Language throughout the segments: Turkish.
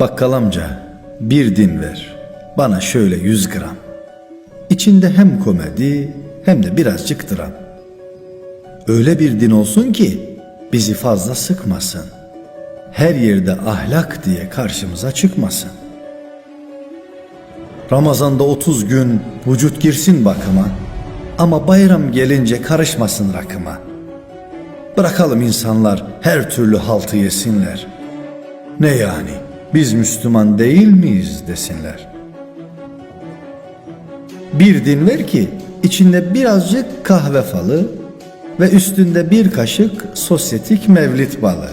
Bakkal amca bir din ver. Bana şöyle yüz gram. İçinde hem komedi hem de birazcık dram. Öyle bir din olsun ki bizi fazla sıkmasın. Her yerde ahlak diye karşımıza çıkmasın. Ramazanda 30 gün vücut girsin bakıma ama bayram gelince karışmasın rakıma. Bırakalım insanlar her türlü haltı yesinler. Ne yani biz Müslüman değil miyiz desinler. Bir din ver ki içinde birazcık kahve falı ve üstünde bir kaşık sosyetik mevlit balı.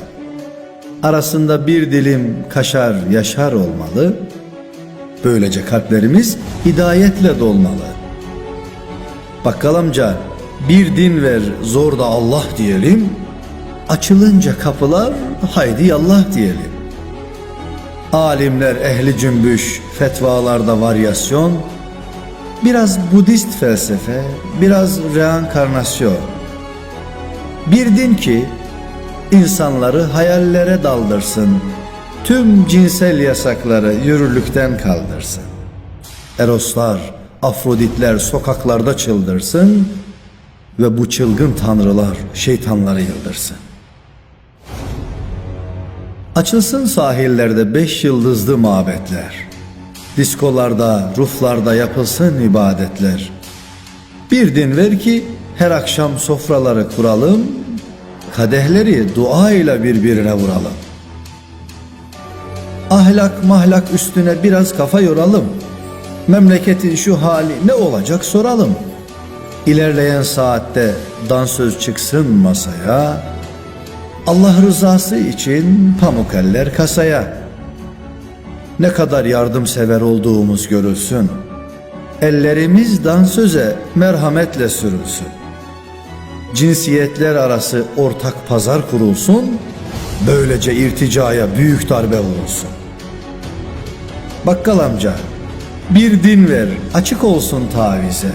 Arasında bir dilim kaşar yaşar olmalı. Böylece kalplerimiz hidayetle dolmalı. Bakkal amca bir din ver zor da Allah diyelim. Açılınca kapılar haydi yallah diyelim. Alimler ehli cümbüş, fetvalarda varyasyon, biraz Budist felsefe, biraz reenkarnasyon. Bir din ki insanları hayallere daldırsın, tüm cinsel yasakları yürürlükten kaldırsın. Eroslar, Afroditler sokaklarda çıldırsın ve bu çılgın tanrılar şeytanları yıldırsın. Açılsın sahillerde beş yıldızlı mabetler. Diskolarda, ruflarda yapılsın ibadetler. Bir din ver ki her akşam sofraları kuralım, kadehleri dua ile birbirine vuralım. Ahlak mahlak üstüne biraz kafa yoralım. Memleketin şu hali ne olacak soralım. İlerleyen saatte dansöz çıksın masaya. Allah rızası için pamuk eller kasaya. Ne kadar yardımsever olduğumuz görülsün. Ellerimiz dansöze merhametle sürülsün. Cinsiyetler arası ortak pazar kurulsun. Böylece irticaya büyük darbe vurulsun. Bakkal amca, bir din ver, açık olsun tavize.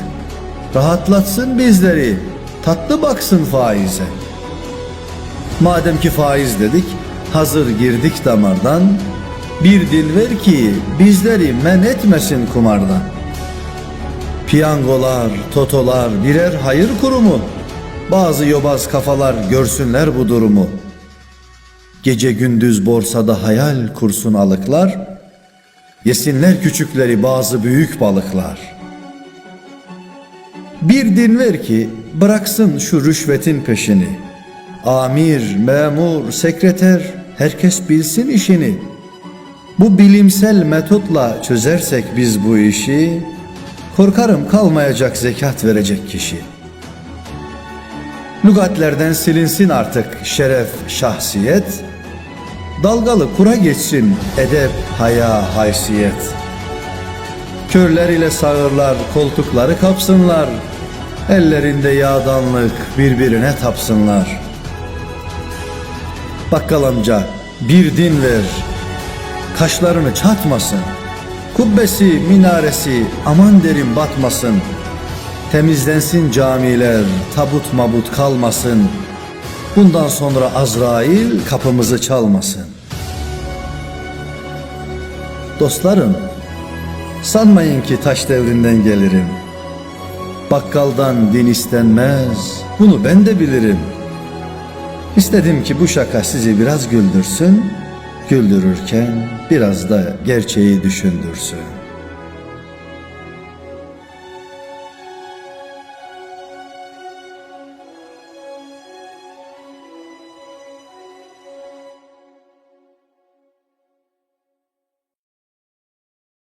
Rahatlatsın bizleri, tatlı baksın faize. Madem ki faiz dedik, hazır girdik damardan, bir din ver ki bizleri men etmesin kumardan. Piyangolar, totolar birer hayır kurumu. Bazı yobaz kafalar görsünler bu durumu. Gece gündüz borsada hayal kursun alıklar, yesinler küçükleri bazı büyük balıklar. Bir din ver ki bıraksın şu rüşvetin peşini. Amir, memur, sekreter herkes bilsin işini. Bu bilimsel metotla çözersek biz bu işi, korkarım kalmayacak zekat verecek kişi. Lügatlerden silinsin artık şeref, şahsiyet, dalgalı kura geçsin edep, haya, haysiyet. Körler ile sağırlar koltukları kapsınlar, ellerinde yağdanlık birbirine tapsınlar. Bakkal amca bir din ver, kaşlarını çatmasın. Kubbesi, minaresi aman derim batmasın. Temizlensin camiler, tabut mabut kalmasın. Bundan sonra Azrail kapımızı çalmasın. Dostlarım, sanmayın ki taş devrinden gelirim. Bakkaldan din istenmez, bunu ben de bilirim. İstedim ki bu şaka sizi biraz güldürsün, güldürürken biraz da gerçeği düşündürsün.